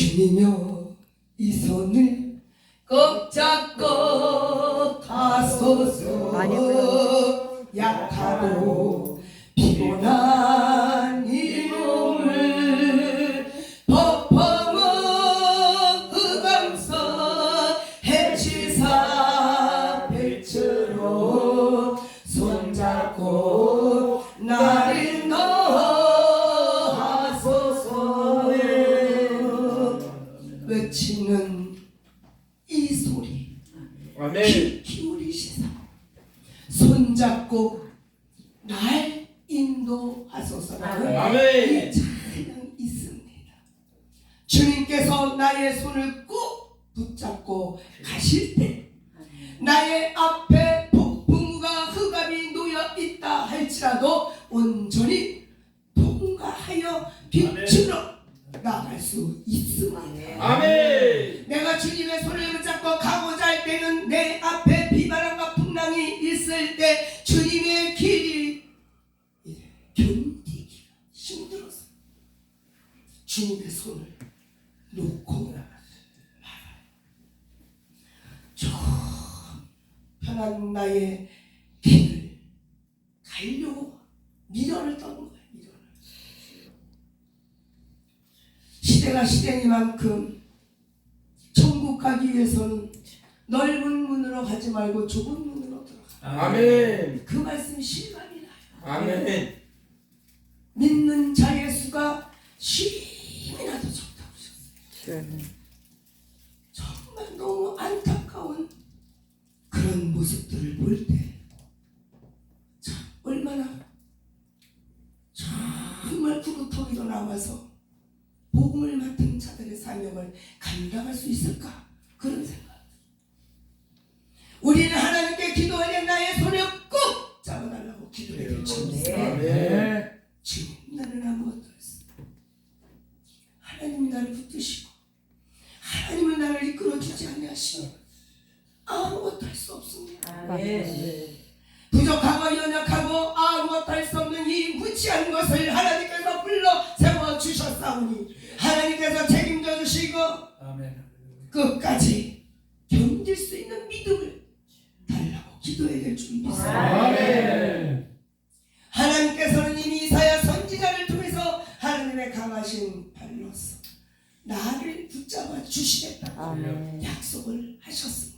주님여 이 손을 꼭 잡고 가소서. 약하고 피곤한 나의 손을 꼭 붙잡고 가실 때 나의 앞에 폭풍우가 흑암이 놓여 있다 할지라도 온전히 나의 길을 가려고 미련을 떠는 거예요. 미련을. 시대가 시대니만큼 천국 가기 위해서는 넓은 문으로 가지 말고 좁은 문으로 들어가. 아멘. 그 말씀이 실감이 나요. 아멘. 수 있을까 그런 생각. 끝까지 견딜 수 있는 믿음을 달라고 기도해야 될 줄 믿습니다. 아멘. 하나님께서는 이미 이사야 선지자를 통해서 하나님의 강하신 발로서 나를 붙잡아 주시겠다고 아멘. 약속을 하셨습니다.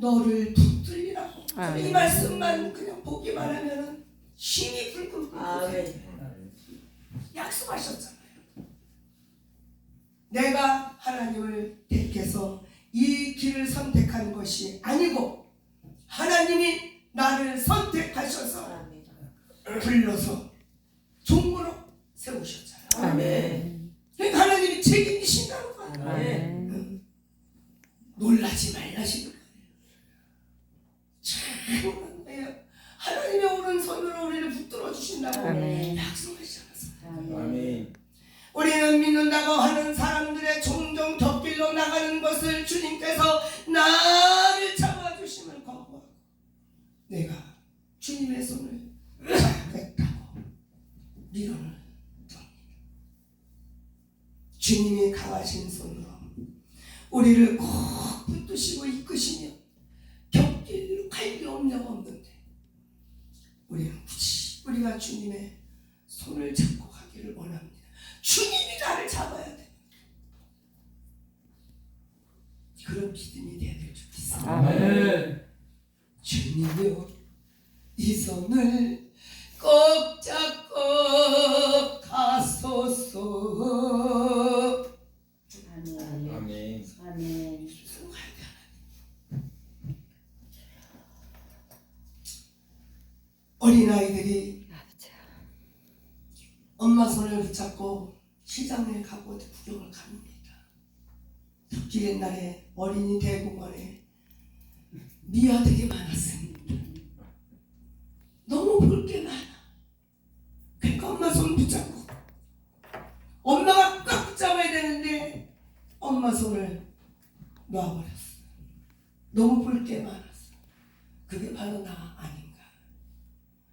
너를 붙들리라고 아멘. 이 말씀만 그냥 보기만 하면은 힘이 불끈 약속하셨잖아요 내가 하나님을 택해서 이 길을 선택한 것이 아니고 하나님이 나를 선택하셔서 불러서 종으로 세우셨잖아요. 아멘. 그러니까 하나님이 책임지신다는 거예요. 아멘. 놀라지 말라시는. 하나님의 오른손으로 우리를 붙들어 주신다고. 약속하셨어요. 아멘. 우리는 믿는다고 하는 사람들의 종종 곁길로 나가는 것을 주님께서 나를 잡아 주심을 거부하고 내가 주님의 손을 잡겠다고 미련을 듭니다. 주님이 강하신 손으로 우리를 꼭 붙드시고 이끄시며 곁길로 갈 염려가 없는데 우리는 굳이 구경을 갑니다. 특히 옛날에 어린이 대공원에 미아 되게 많았습니다. 너무 볼 게 많아. 그러니까 엄마 손 붙잡고 엄마가 꽉 붙잡아야 되는데 엄마 손을 놔버렸어. 너무 볼 게 많았어. 그게 바로 나 아닌가.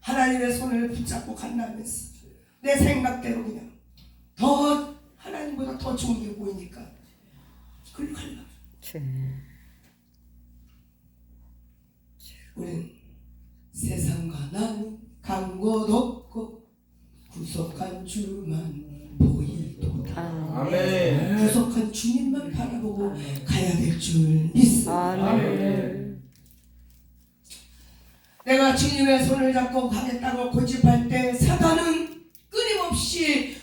하나님의 손을 붙잡고 간다면서 내 생각대로 그냥 더 하나님보다 더 좋은 게 보이니까 그걸 갈라. 주. 우리는 세상과 나는 간곳 없고 구속한 주만 보이도다. 아멘. 구속한 주님만 바라보고 가야 될 줄 믿습니다. 아멘. 내가 주님의 손을 잡고 가겠다고 고집할 때 사단은 끊임없이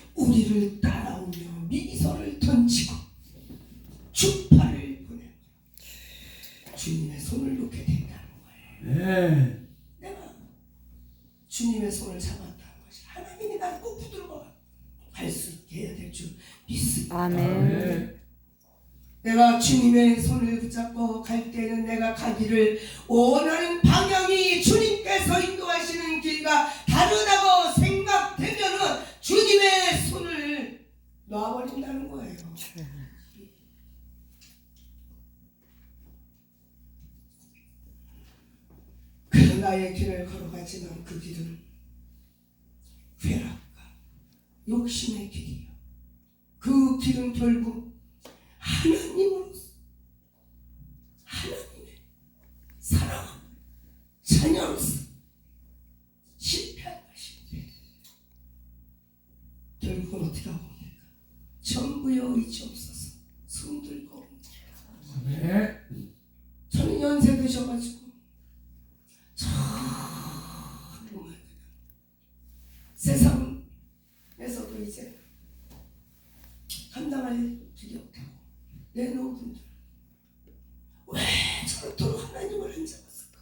가기를 원하는 방향이 주님께서 인도하시는 길과 다르다고 생각되면은 주님의 손을 놔버린다는 거예요. 주. 그 나의 길을 걸어가지만 그 길은 괴락과 욕심의 길이요. 그 길은 결국 하나님으로서 하나님의 사랑 자녀로서 실패한 것인데 결국은 어떻게 하고 옵니까? 전부여 의지 없어서 손 들고 옵니다. 네. 저는 연세 드셔가지고 정말 세상에서도 이제 감당할 길이 없다고 내놓은 분들 왜 저렇도록 하나님을 안 잡았을까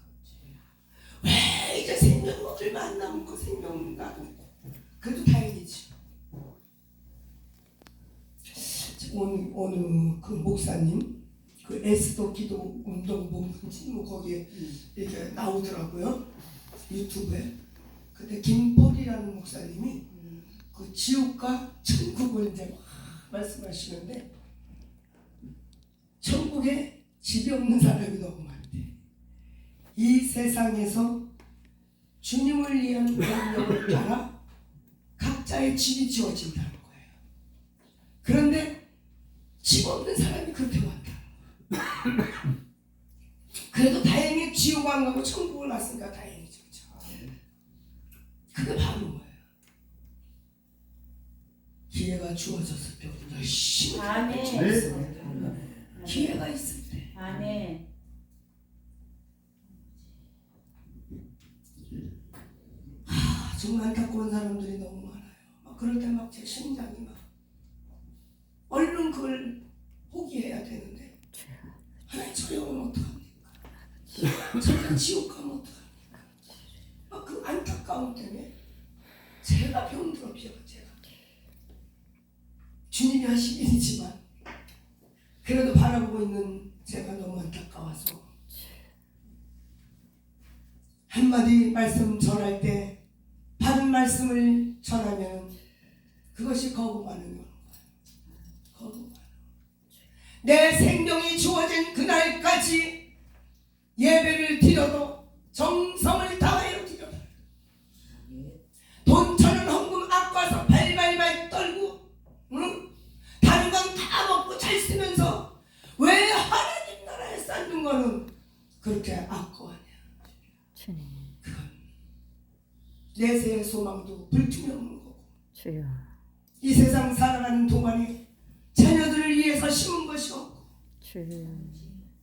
왜 이제 생명 얼마 안 남고 생명 남고 그래도 다행이지 오늘, 오늘 그 목사님 그 에스더 기도 운동 보는지 뭐 거기에 이렇게 나오더라고요. 유튜브에. 근데 김폴이라는 목사님이 그 지옥과 천국을 이제 막 말씀하시는데 천국에 집이 없는 사람이 너무 많대. 이 세상에서 주님을 위한 능력을 따라 각자의 집이 지어진다는 거예요. 그런데 집 없는 사람이 그렇게 많다 그래도 다행히 지옥 안 가고 천국을 갔으니까 다행이죠. 그죠? 그게 바로 거예요. 기회가 주어졌을 때 우리 열심히 아멘. 네. 기회가 있을 때 아멘. 아, 정말 안타까운 사람들이 너무 많아요. 막 그럴 때 막 제 심장이 막 얼른 그걸 포기해야 되는데 하나님 저 영혼 어떡합 저가 지옥 가면 어떡합니까? 막그 안타까움 때문에 제가 병들어 비어 제가 주님이 하신 일이지만 그래도 바라보고 있는 제가 너무 안타까워서 한마디 말씀 전할 때 바른 말씀을 전하면 그것이 오는 거예요. 거부반응. 내 생명이 주어진 그날까지 예배를 드려도 정성을 다하여 드려라. 돈 천원 헌금 아까워서 발발발 떨고 응? 다른 건 다 먹고 잘 쓰면서 왜 하나님 나라에 쌓는 거는 그렇게 아까워하냐. 주님. 그건 내세의 소망도 불투명 없는 거고 주여. 이 세상 살아가는 동안에 자녀들을 위해서 심은 것이 없고 주.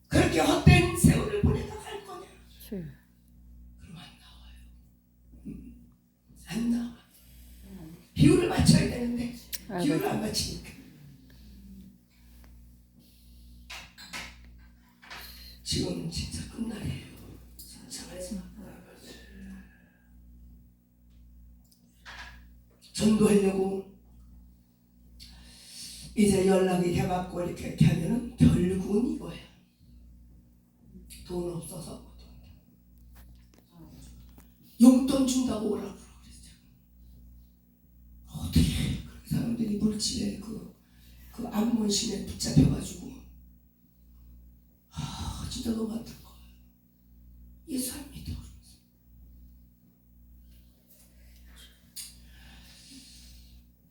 그렇게 헛된 세월을 보내다 갈 거냐? 주. 그럼 안 나와요. 음, 안 나와. 비율을 맞춰야 되는데 비율을 안 맞추니까. 지금은 진짜 끝날이에요. 상상하지 마 전도하려고 이제 연락이 돼갖고 이렇게, 이렇게 하면은 결국은 이거예요. 돈 없어서 못 온다. 용돈 준다고 오라고 그랬죠. 어떻게 그렇게 사람들이 물질에 그, 그 안문심에 붙잡혀가지고 아 진짜 너무 안타까워요 예수 안 믿어.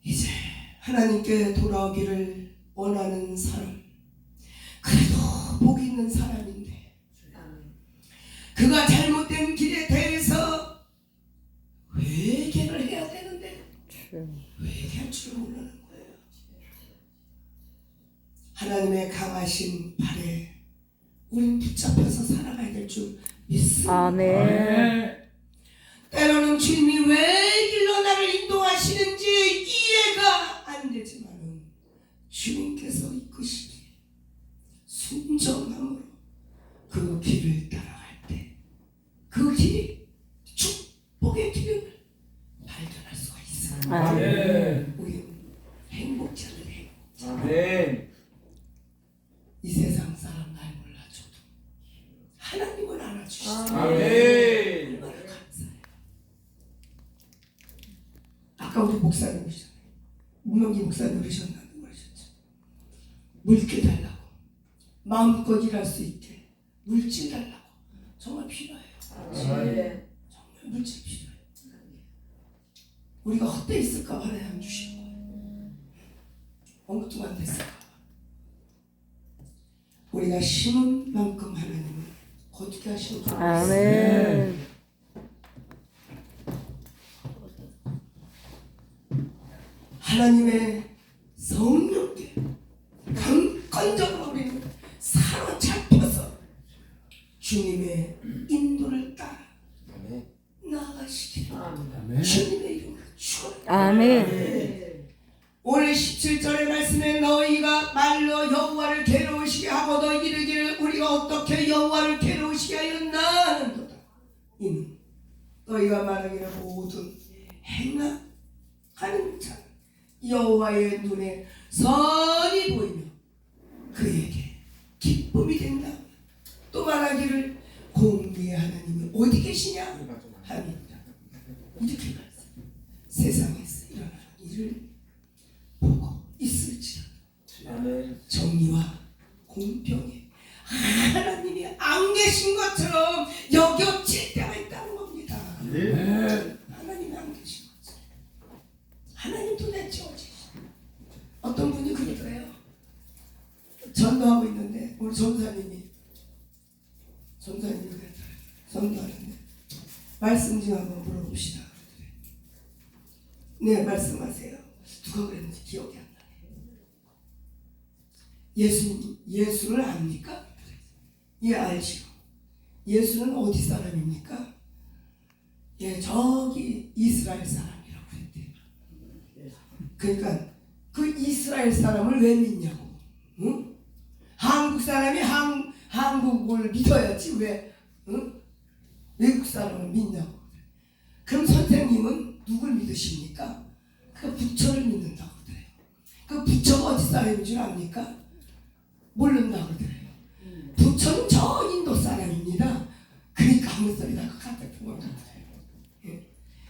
이제 하나님께 돌아오기를 원하는 사람 그래도 복 있는 사람인데 그가 잘못된 길에 대해서 회개를 해야 되는데. 회개할 줄 모르는 거예요. 하나님의 강하신 발에 우린 붙잡혀서 살아가야 될 줄 믿습니다. 아멘. 때로는 주님이 왜 길로 나를 인도하시는지 이해가 안 되지만은 주님께서 이끄시기에 순정함으로 그 길을 따라갈 때 그 길이 축복의 길을 발견할 수가 있어요. 아멘. 우리 행복자들이 아멘. 이 세상 사람 날 몰라줘도 하나님은 알아주시죠. 아멘. 얼마나 감사해요. 아까 우리 목사님 그러셨잖아요. 문명기 목사님 그러셨나요? 그러셨죠. 물길 달라고 마음껏 일할 수 있게 물질 달라고 정말 필요해요. 아멘. 정말 물질 필요해요. 우리가 헛돼 있을까 봐 하나님 안 주신 거예요. 엉뚱한 데 있을까 봐. 우리가 심은 만큼 하나님은 거두게 하시는 줄 아멘. 하나님의 성령께 강건적으로 우리는 사로잡혀서 주님의 인도를 따라 아멘. 나아가시기를 아멘. 주님의 이름으로 축원합니다. 아멘. 오늘 17절의 말씀에 너희가 말로 여호와를 괴로우시게 하고도 이르기를 우리가 어떻게 여호와를 괴로우시게 하였나 하는도다. 이는 너희가 말하기를 모든 행하는 자 여호와의 눈에 선이 보이며 그에게 기쁨이 된다. 또 말하기를 공의의 하나님이 어디 계시냐? 합니다 이렇게 말씀 세상에서 일어나는 일을 보고 있을지라 아멘. 정의와 공평에 하나님이 안 계신 것처럼 여겨질 때가 있다는 겁니다. 하나님이 안 계신 것처럼 하나님 도대체 어디 계시냐? 어떤 분이 그러더래요. 전도하고 있는데 우리 전사님이 전사님이 그랬더래요. 전도하는데 말씀 좀 한번 물어봅시다. 그러더래요. 네 말씀하세요. 누가 그랬는지 기억이 안 나네. 예수 예수를 압니까? 예 알지요. 예수는 어디 사람입니까? 예 저기 이스라엘 사람이라고 그랬대요. 그러니까 그 이스라엘 사람을 왜 믿냐고. 응? 한국 사람이 한 한국을 믿어야지 왜 응? 외국 사람을 믿냐고. 그럼 선생님은 누굴 믿으십니까? 그 부처를 믿는다고 그래요. 그 부처가 어디 사람인 줄 압니까? 모른다고 그래요. 부처는 저 인도 사람입니다. 그러니까 아무 소리 나고 같은 것 같아요. 예.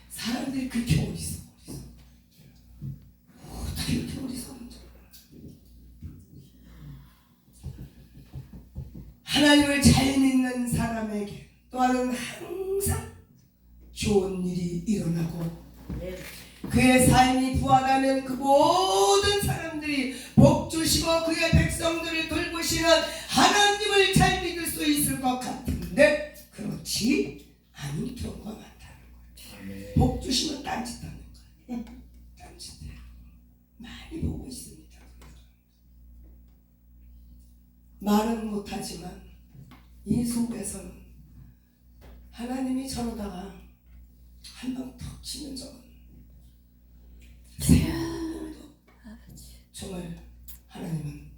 사람들이 그렇게 어리서 어리서 어떻게 이렇게 어리석은지 하나님을 잘 믿는 사람에게 또한 항상 좋은 일이 일어나고 그의 삶이 부하다면 그 모든 사람 들이 복 주시고 그의 백성들을 돌보시는 하나님을 잘 믿을 수 있을 것 같은데 그렇지 않은 경우가 많다는 거예요. 복 주시면 딴짓하는 거예요. 딴짓해요. 많이 보고 있습니다. 말은 못하지만 이 속에서는 하나님이 저러다가 한방턱 치는 적은 생명도 정말 하나님은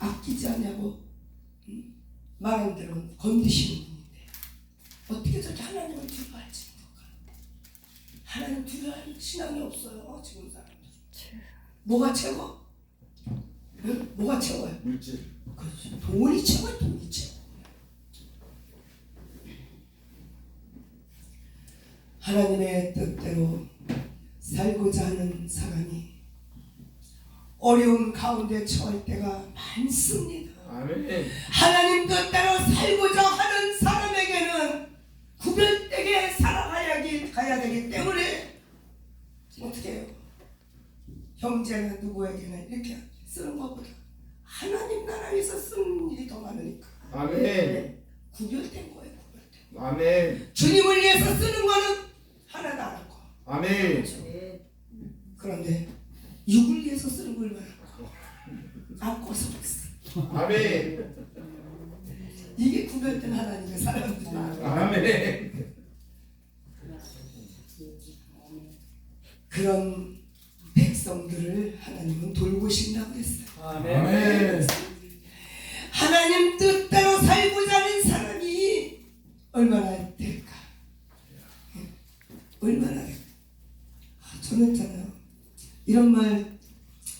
아끼지 않냐고 음, 말한 대로 건드시는 분인데 어떻게 저렇게 하나님을 두려워할지 모르까 하나님 두려워하는 신앙이 없어요 지금 사람들 뭐가 최고? 응? 뭐가 최고야? 물질. 그렇지 돈이 최고야 돈이 최고 하나님의 뜻대로 살고자 하는 사람이 어려운 가운데 처할 때가 많습니다 아멘. 하나님 뜻대로 살고자 하는 사람에게는 구별되게 살아가야 기- 가야 되기 때문에 어떻게 해요? 형제나 누구에게는 이렇게 쓰는 것보다 하나님 나라에서 쓰는 일이 더 많으니까 아멘. 구별된 거예요 구별된 거. 아멘. 주님을 위해서 쓰는 거는 하나도 안 하고 아멘. 그런데 육을 위해서 쓰는 걸 얼마나 아껴서 써. 아멘. 이게 구별된 하나님의 사람들이에요 아멘. 그런 백성들을 하나님은 돌보신다고 했어요. 아멘. 하나님 뜻대로 살고자 하는 사람이 얼마나 될까? 예? 얼마나 될까? 아, 저는 있잖아요. 이런 말,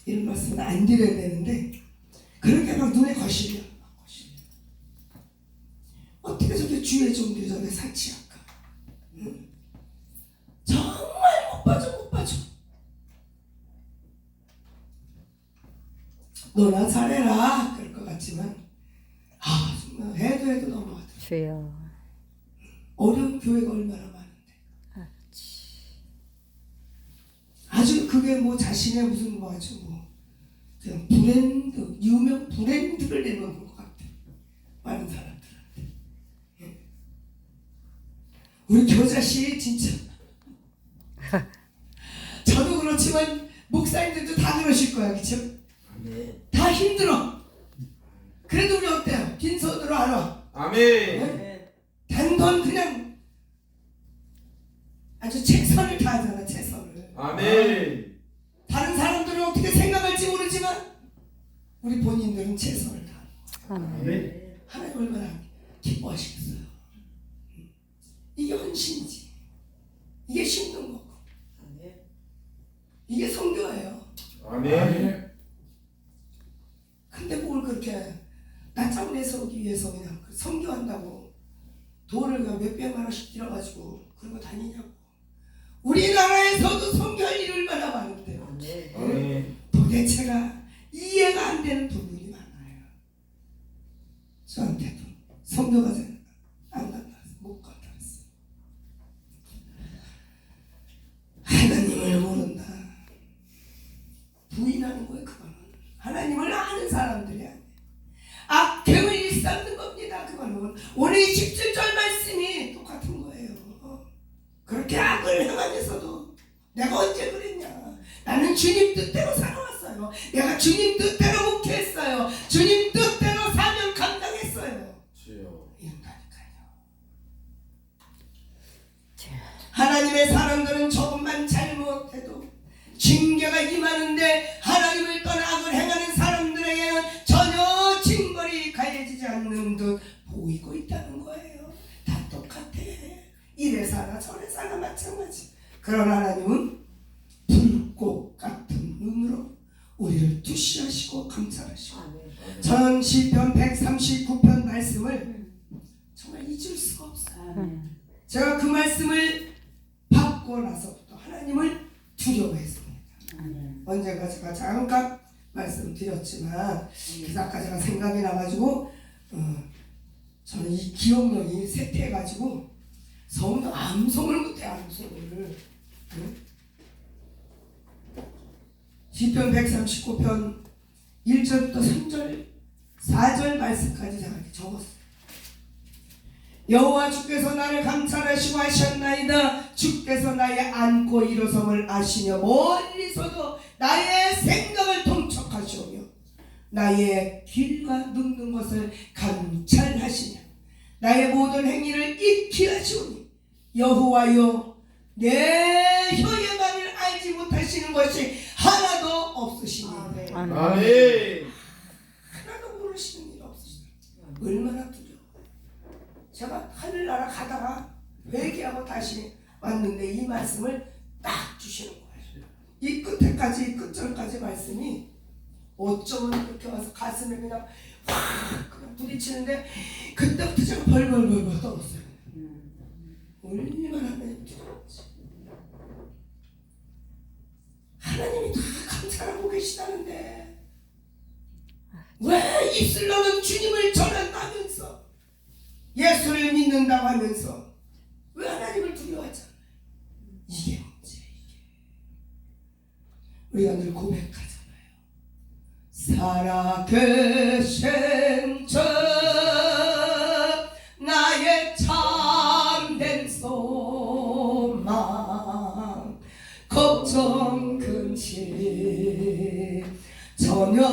이런 말씀은 안 드려야 되는데 그렇게 막 눈에 거실려. 막 거실려. 어떻게 저렇게 주의 종들이 저렇게 사치할까? 응? 정말 못 빠져 못 빠져. 너나 잘해라. 그럴 것 같지만. 아 정말 해도 해도 넘어가더라 주여. 어려운 교회가 얼마나 많은데. 아주 그게 뭐 자신의 무슨 뭐 아주 뭐 그냥 브랜드 유명 브랜드를 내놓은 것 같아. 많은 사람들한테. 예. 우리 교자씨 진짜. 저도 그렇지만 목사님들도 다 그러실 거야 그쵸? 아멘. 다 힘들어. 그래도 우리 어때요? 빈손으로 안 와. 아멘. 단돈 그냥 아주 최선을 다하잖아 최선을. 아멘. 다른 사람들은 어떻게 생각할지 모르지만 우리 본인들은 최선을 다. 아멘. 하나님 얼마나 기뻐하시겠어요. 이게 헌신이지. 이게 심는 거고. 이게 성교예요. 아멘. 근데 뭘 그렇게 낯장 내서오기 위해서 그냥 그 성교한다고 돈을 그냥 몇백만 원씩 들어가지고 그런 거 다니냐고. 우리나라에서도 성교할 일이 얼마나 많은데요. 아멘. 도대체가 이해가 안 되는 부분이 많아요. 저한테도. 성교가 잘안 사나 마찬가지. 그러나 하나님은 불꽃 같은 눈으로 우리를 투시하시고 감찰하시고 저는 시편 139편 말씀을 정말 잊을 수가 없어요. 제가 그 말씀을 받고 나서부터 하나님을 두려워했습니다. 언젠가 제가 잠깐 말씀드렸지만 제가 생각이 나가지고 어, 저는 이 기억력이 쇠퇴해가지고 성도 암송을 못해 암송을 응? 시편 139편 1절부터 3절 4절 말씀까지 제가 적었어요. 여호와 주께서 나를 감찰하시고 하셨나이다 주께서 나의 안고 일어섬을 아시며 멀리서도 나의 생각을 통촉하시오며 나의 길과 눕는 것을 감찰하시며 나의 모든 행위를 익히 하시오니 여호와여 내 혀의 말을 알지 못하시는 것이 하나도 없으시니 아멘. 아멘. 하나도 모르시는 일 없으시다. 얼마나 두려워. 제가 하늘나라 가다가 회개하고 다시 왔는데 이 말씀을 딱 주시는 거예요. 이 끝에까지 이 끝절까지 말씀이 어쩌면 이렇게 와서 가슴에 그냥 확 그냥 부딪히는데 그때부터 제가 벌벌벌벌 떨었어요. 얼마나 두려운지. 하나님이 다 감찰하고 계시다는데 왜 입술로는 주님을 전한다면서 예수를 믿는다고 하면서 왜 하나님을 두려워하잖아요. 이게 문제 이게. 우리가 늘 고백하잖아요. 살아계신 저 정 근심 전혀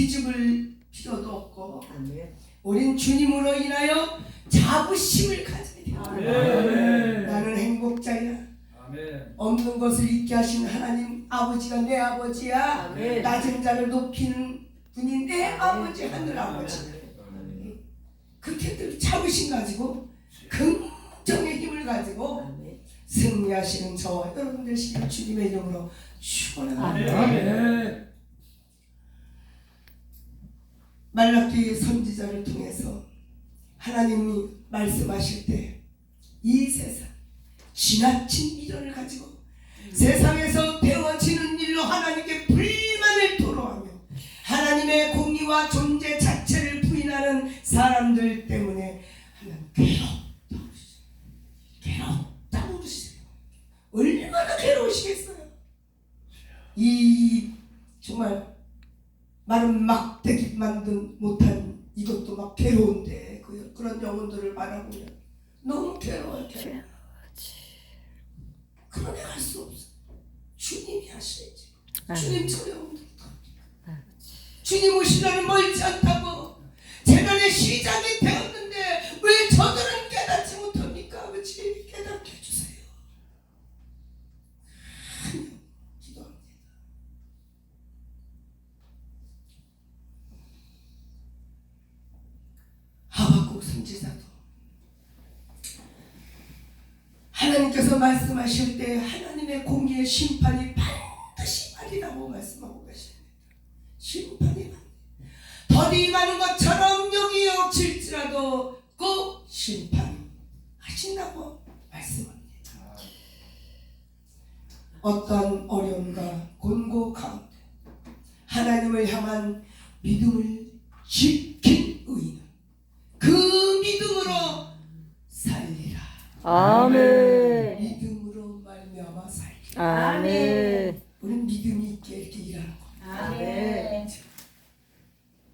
뒤집을 필요도 없고 우린 주님으로 인하여 자부심을 가져야 돼요 아멘. 나는 행복자야 아멘. 없는 것을 잊게 하신 하나님 아버지가 내 아버지야 아멘. 낮은 자를 높이는 분이 내 아버지 하늘 아버지 그렇게 늘 자부심 가지고 긍정의 힘을 가지고 승리하시는 저와 여러분 되시길 주님의 이름으로 축원합니다. 아멘. 말라기 선지자를 통해서 하나님이 말씀하실 때 이 세상 지나친 미련을 가지고 세상에서 배워지는 일로 하나님께 불만을 토로하며 하나님의 공의와 존재 자체를 부인하는 사람들 때문에 하나님 괴롭다 그러시죠. 괴롭다고 그러시세요. 얼마나 괴로우시겠어요. 이 정말 말은 막대기 만든 못한 이것도 막 괴로운데 그, 그런 영혼들을 바라보면 너무 괴로워요 괴로워 그러게 할수 없어. 주님이 하셔야지. 주님 저 영혼들 주님 오시려는 멀지 않다고. 재난의 시작이 되었는데 왜 저들은 깨닫지 못합니까 아버지 깨닫게 해주세요 하나님, 기도합니다 하박국 선지자도 하나님께서 말씀하실 때 하나님의 공의의 심판이 반드시 말이라고 말씀하고 계십니다. 심판이 반 더디 많은 것처럼 여기 엎칠지라도 꼭 심판하신다고 말씀합니다. 어떤 어려움과 곤고 가운데 하나님을 향한 믿음을 지킨 의인은 그 믿음으로 살리라. 아멘. 믿음으로 말미암아 살리라. 아멘. 우리는 믿음이 있게 이렇게 일하는 거. 아멘.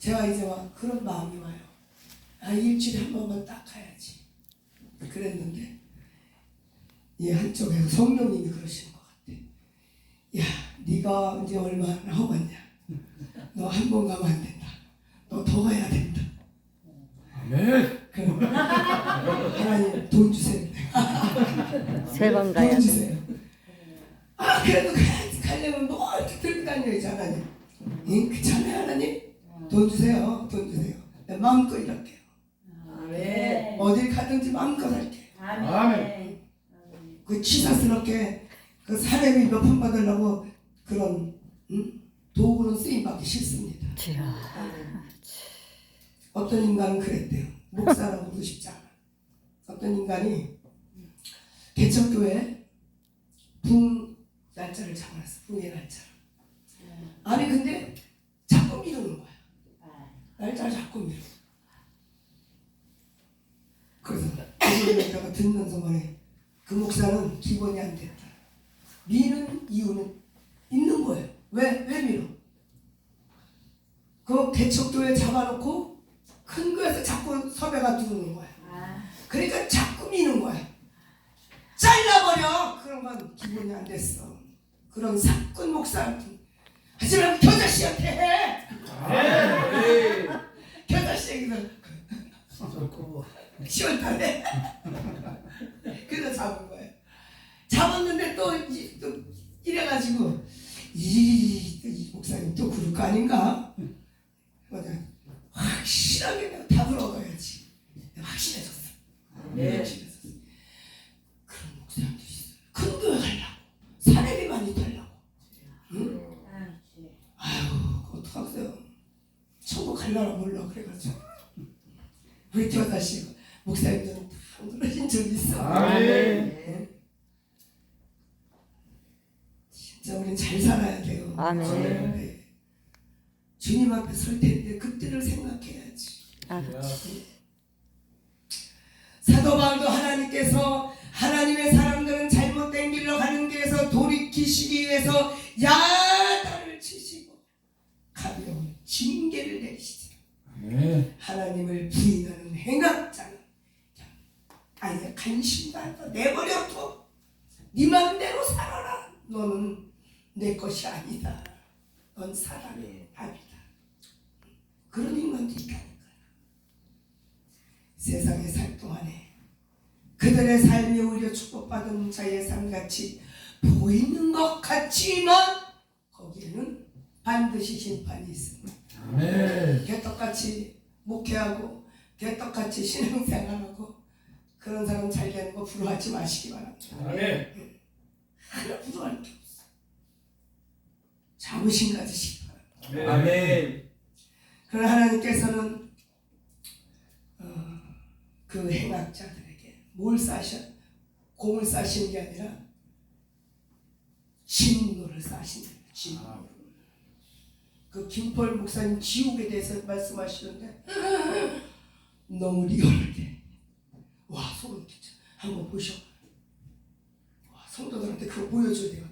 제가 이제 막 그런 마음이 와요. 아 일주일에 한 번만 딱 가야지. 그랬는데 이 한쪽에서 성령님이 그러시는 것 같아. 야, 네가 이제 얼마나 하고 왔냐? 너 한 번 가면 안 된다. 너 더 가야 된다. 아멘. 그럼 하나님 돈 주세요. 세 번 가야 돈 돼. 주세요. 아 그래도 가야지 가려면 뭐 이렇게 들고 다녀야지 하나님. 응? 그렇잖아요 하나님. 돈 주세요. 돈 주세요. 내 마음껏 일할게요. 아멘. 어딜 가든지 마음껏 할게요. 아멘. 그 치사스럽게 그 사람이 몇푼 받으려고 그런 응? 도구는 쓰임 받기 싫습니다. 주여. 어떤 인간은 그랬대요. 목사라고도 싶지 않아. 어떤 인간이 개척교회 붕 날짜를 잡아놨어. 붕의 날짜. 아니 근데 자꾸 미루는 거야. 날짜를 자꾸 미루. 그래서 듣는 말에 그 목사는 기본이 안 됐다. 미는 이유는 있는 거예요. 왜? 왜 미뤄? 그 개척교회 잡아놓고 큰 거에서 자꾸 섭외가 들어오는 거야. 그러니까 자꾸 미는 거야. 잘라버려. 그런 건 기본이 안 됐어. 그런 사꾼 목사 같은 하지 말고 겨자씨한테 해. 아멘. 겨자씨 얘기는 시원하네. 그래서 잡은 거예요. 잡았는데 또, 이- 또 이래가지고 이, 이 목사님 또 그럴 거 아닌가? 맞아. 확실하게 내가 답을 얻어야지. 확신해졌어. 네. 확신해졌어. 그런 목사님도 있어요. 큰 교회 가려고. 사례비 많이 달라고. 응? 아유, 그거 어떡하겠어요. 천국 갈라나 몰라 그래가지고. 우리 교사씨 목사님들은 다 그러신 적 있어. 아멘. 진짜 우린 잘 살아야 돼요. 아멘. 네. 주님 앞에 설 텐데 그때를 생각해야지. 사도 바울도 하나님께서 하나님의 사람들은 잘못된 길로 가는 길에서 돌이키시기 위해서 야단을 치시고 가벼운 징계를 내리시죠. 아멘. 하나님을 부인하는 행악자는 아예 관심도 안 둬. 내버려둬. 네 맘대로 살아라. 너는 내 것이 아니다. 넌 사람의 답이다. 그런 인간도 있다니까. 세상에 살 동안에 그들의 삶이 오히려 축복받은 자의 삶같이 보이는 것 같지만 거기에는 반드시 심판이 있습니다. 아멘. 개떡같이 목회하고 개떡같이 신앙생활하고 그런 사람 잘 되는 거 부러워하지 마시기 바랍니다. 아멘. 하나 부러워할 게 없어. 자부심 가지시기 바랍니다. 아멘. 그러나 하나님께서는 어, 그 행악자들에게 뭘 싸셔? 공을 싸시는 게 아니라 진노를 싸신다. 진노. 그 김펄 목사님 지옥에 대해서 말씀하시는데 너무 리얼하게 와 소름 끼쳐 한번 보셔 와 성도들한테 그거 보여줘야 돼요